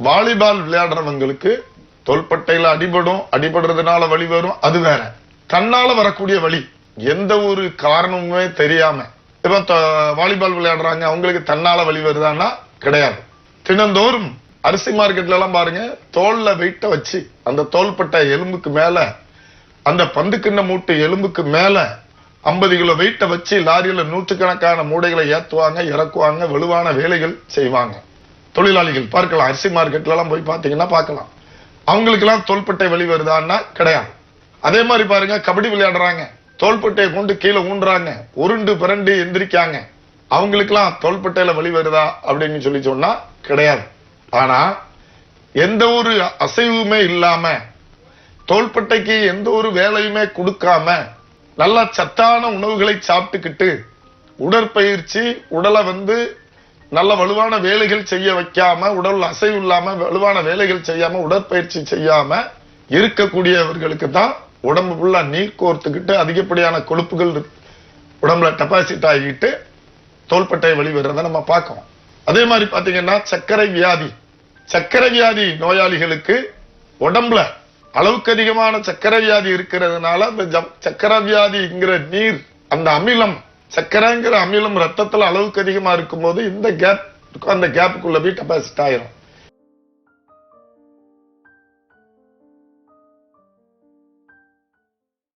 Volleyball விளையாடுறவங்களுக்கு தொல்பட்டையில அடிபடும் அடிபடுறதுனால வழி வரும் அது வேற. கண்ணால வரக்கூடிய வழி எந்த ஒரு காரணமுமே தெரியாம. இப்போ வாலிபால் விளையாடுறாங்க அவங்களுக்கு தன்னால வலி வருதான்னா கிடையாது. தினந்தோறும் அரிசி மார்க்கெட்ல எல்லாம் பாருங்க தோல்ல வெயிட்ட வச்சு அந்த தோல்பட்ட எலும்புக்கு மேல அந்த பந்து கிண்ண மூட்டு எலும்புக்கு மேல 50 கிலோ வெயிட்ட வச்சு லாரியில நூற்றுக்கணக்கான மூடைகளை ஏத்துவாங்க இறக்குவாங்க வலுவான வேலைகள் செய்வாங்க. தொழிலாளிகள் பார்க்கலாம். அரிசி மார்க்கெட்டெல்லாம் போய் பார்த்தீங்கன்னா பார்க்கலாம் அவங்களுக்கெல்லாம் தோள்பட்டை வலி வருதான்னா கிடையாது. அதே மாதிரி பாருங்க கபடி விளையாடுறாங்க. தோள்பட்டையை கொண்டு கீழே ஊன்றாங்க. உருண்டு பிறண்டு எந்திரிக்காங்க. அவங்களுக்கெல்லாம் தோள்பட்டையில வலி வருதா அப்படின்னு சொல்லி சொன்னா கிடையாது. ஆனா எந்த ஒரு அசைவுமே இல்லாம தோள்பட்டைக்கு எந்த ஒரு வேலையுமே கொடுக்காம நல்லா சத்தான உணவுகளை சாப்பிட்டுக்கிட்டு உடற்பயிற்சி உடலை வந்து நல்ல வலுவான வேலைகள் செய்ய வைக்காம உடல் அசைவு இல்லாம வலுவான வேலைகள் செய்யாம உடற்பயிற்சி செய்யாம இருக்கக்கூடியவர்களுக்கு தான் உடம்பு ஃபுல்லா நீர் கோர்த்துக்கிட்டு அதிகப்படியான கொழுப்புகள் உடம்புல டெபாசிட் ஆகிட்டு தோள்பட்டை வலி நம்ம பார்க்கணும் அதே மாதிரி பாத்தீங்கன்னா சர்க்கரை வியாதி. சர்க்கரை வியாதி நோயாளிகளுக்கு உடம்புல அளவுக்கு அதிகமான சர்க்கரை வியாதி இருக்கிறதுனால அந்த ஜம்- சர்க்கரை வியாதிங்கிற நீர் அந்த அமிலம் சர்க்கரைங்கிற அமிலம் ரத்தத்தில் அளவுக்கு அதிகமாக இருக்கும்போது இந்த கேப் அந்த கேப்புக்குள்ளே போய் டெபாசிட் ஆயிரும்.